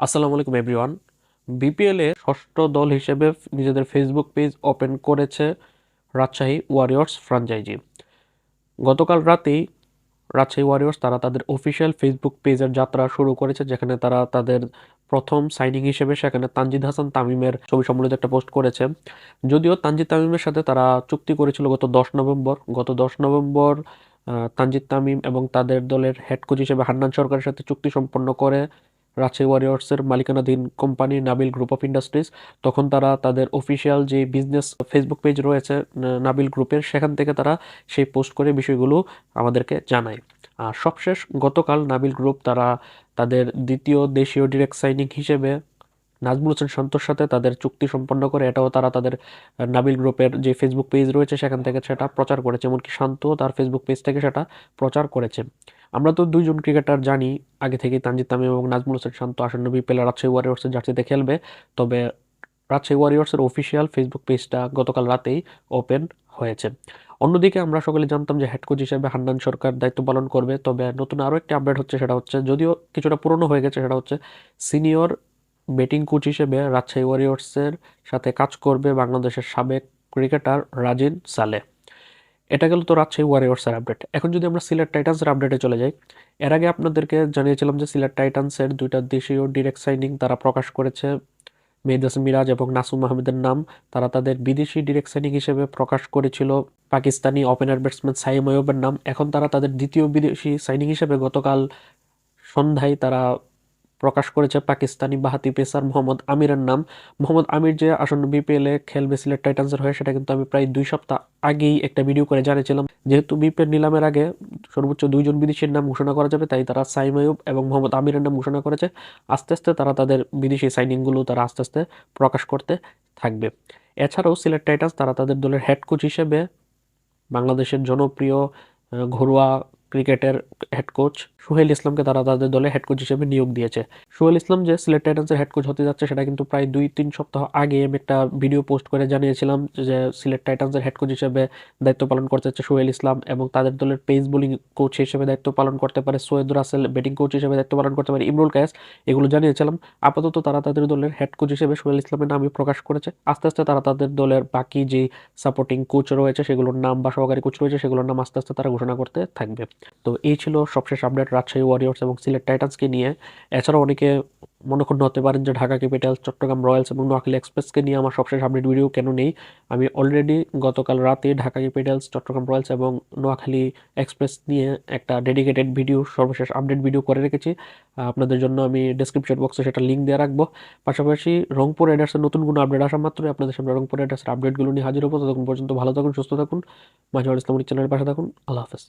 আসসালামু আলাইকুম everyone BPL ষষ্ঠ দল হিসেবে নিজেদের ফেসবুক পেজ ওপেন করেছে রাজশাহী ওয়ারিয়র্স ফ্রাঞ্চাইজি গতকাল রাতেই রাজশাহী ওয়ারিয়র্স তারা তাদের অফিসিয়াল ফেসবুক পেজের যাত্রা শুরু করেছে, যেখানে তারা তাদের প্রথম সাইনিং হিসেবে সেখানে তানজিদ হাসান তামিমের ছবি সম্বলিত একটা পোস্ট করেছে। যদিও তানজিদ তামিমের সাথে তারা চুক্তি করেছিল গত দশ নভেম্বর। গত দশ নভেম্বর তানজিদ তামিম এবং তাদের দলের হেড কোচ হিসেবে হান্নান সরকারের সাথে চুক্তি সম্পন্ন করে রাজশাহী ওয়ারিয়র্সের মালিকানাধীন company Nabil group of industries তখন তারা তাদের অফিসিয়াল যে বিজনেস ফেসবুক পেজ রয়েছে নাবিল গ্রুপের সেখান থেকে তারা সেই পোস্ট করে বিষয়গুলো আমাদেরকে জানায়। আর সবশেষ, গতকাল নাবিল গ্রুপ তারা তাদের দ্বিতীয় দেশীয় ডিরেক্ট সাইনিং হিসেবে নাজমুল হোসেন শান্তর সাথে তাদের চুক্তি সম্পন্ন করে, এটাও তারা তাদের নাবিল গ্রুপের যে ফেসবুক পেজ রয়েছে, সেখান থেকে সেটা প্রচার করেছে। এমনকি শান্ত তার ফেসবুক পেজ থেকে সেটা প্রচার করেছে। আমরা তো দুইজন ক্রিকেটার জানি, আগে থেকেই তানজিদ তামিম এবং নাজমুল হোসেন শান্ত আসন্ন বিপিএল রাজশাহী ওয়ারিয়র্সের জার্সিতে খেলবে। তবে রাজশাহী ওয়ারিয়র্সের অফিসিয়াল ফেসবুক পেজটা গতকাল রাতেই ওপেন হয়েছে। অন্যদিকে আমরা সকলে জানতাম যে হেড কোচ হিসেবে হান্নান সরকার দায়িত্ব পালন করবে। তবে নতুন আরও একটি আপডেট হচ্ছে, সেটা হচ্ছে, যদিও কিছুটা পুরনো হয়ে গেছে, সেটা হচ্ছে সিনিয়র ব্যাটিং কোচ হিসেবে রাজশাহী ওয়ারিয়র্সের সাথে কাজ করবে বাংলাদেশের সাবেক ক্রিকেটার রাজিন সালে। এটা গেল তো রাজশাহী ওয়ারিয়র্সের আপডেট এখন যদি আমরা সিলেট টাইটান্সের আপডেটে চলে যাই, এর আগে আপনাদেরকে জানিয়েছিলাম যে সিলেট টাইটান্সের দুইটা দেশীয় ডিরেক্ট সাইনিং তারা প্রকাশ করেছে। মেহদাস মিরাজ এবং নাসুম আহমেদের নাম তারা তাদের বিদেশি ডিরেক্ট সাইনিং হিসেবে প্রকাশ করেছিল। পাকিস্তানি ওপেনার ব্যাটসম্যান সাইম আয়ুবের নাম। এখন তারা তাদের দ্বিতীয় বিদেশি সাইনিং হিসেবে গতকাল সন্ধ্যায় তারা প্রকাশ করেছে পাকিস্তানি বাহাতি পেসার মোহাম্মদ আমিরের নাম। মোহাম্মদ আমির যে আসন্ন বিপিএল খেলবে সিলেট টাইটান্সের হয়ে, সেটা কিন্তু আমি প্রায় দুই সপ্তাহ আগেই একটা ভিডিও করে জানিয়েছিলাম। যেহেতু বিপিএল নিলামের আগে সর্বোচ্চ দুইজন বিদেশির নাম ঘোষণা করা যাবে, তাই তারা সাইম আয়ুব এবং মোহাম্মদ আমিরের নাম ঘোষণা করেছে। আস্তে আস্তে তারা তাদের বিদেশি সাইনিংগুলো তারা আস্তে আস্তে প্রকাশ করতে থাকবে। এছাড়াও সিলেট টাইটান্স তারা তাদের দলের হেড কোচ হিসেবে বাংলাদেশের জনপ্রিয় ঘরোয়া ক্রিকেটের হেড কোচ সোহেল ইসলামকে তারা তাদের দলে হেড কোচ হিসেবে নিয়োগ দিয়েছে। সোহেল ইসলাম যে সিলেট টাইটান্সের হেড কোচ হতে যাচ্ছে, সেটা কিন্তু প্রায় দুই, তিন সপ্তাহ আগে আমি একটা ভিডিও পোস্ট করে জানিয়েছিলাম যে সিলেট টাইটান্সের হেড কোচ হিসেবে দায়িত্ব পালন করতে যাচ্ছে সোহেল ইসলাম এবং তাদের দলের পেস বোলিং কোচ হিসেবে দায়িত্ব পালন করতে পারে সৈয়দ রাসেল ব্যাটিং কোচ হিসেবে দায়িত্ব পালন করতে পারে ইমরুল কায়েস, এগুলো জানিয়েছিলাম। আপাতত তারা তাদের দলের হেড কোচ হিসেবে সোহেল ইসলামের নামই প্রকাশ করেছে। আস্তে আস্তে তারা তাদের দলের বাকি যে সাপোর্টিং কোচ রয়েছে, সেগুলোর নাম বা সহকারী কোচ রয়েছে, সেগুলোর নাম আস্তে আস্তে তারা ঘোষণা করতে থাকবে। তো এই ছিল সবশেষ আপডেট রাজশাহী ওয়ারিয়র্স এবং সিলেট টাইটান্সকে নিয়ে। এছাড়াও অনেকে মনক্ষুণ্ণ হতে পারেন যে ঢাকা ক্যাপিটালস, চট্টগ্রাম রয়্যালস এবং নোয়াখালী এক্সপ্রেসকে নিয়ে আমার সবশেষ আপডেট ভিডিও কেন নেই। আমি অলরেডি গতকাল রাতে ঢাকা ক্যাপিটালস, চট্টগ্রাম রয়্যালস এবং নোয়াখালী এক্সপ্রেস নিয়ে একটা ডেডিকেটেড ভিডিও সর্বশেষ আপডেট ভিডিও করে রেখেছি। আপনাদের জন্য আমি ডেসক্রিপশন বক্সে সেটা লিঙ্ক দিয়ে রাখব। পাশাপাশি রংপুর রাইডার্সের নতুন কোনো আপডেট আসা মাত্রই আপনাদের সামনে রংপুর রাইডার্সের আপডেটগুলো নিয়ে হাজির হব। ততক্ষণ পর্যন্ত ভালো থাকুন, সুস্থ থাকুন। মাঝে ইসলামের চ্যানেলের পাশে থাকুন। আল্লাহ হাফেজ।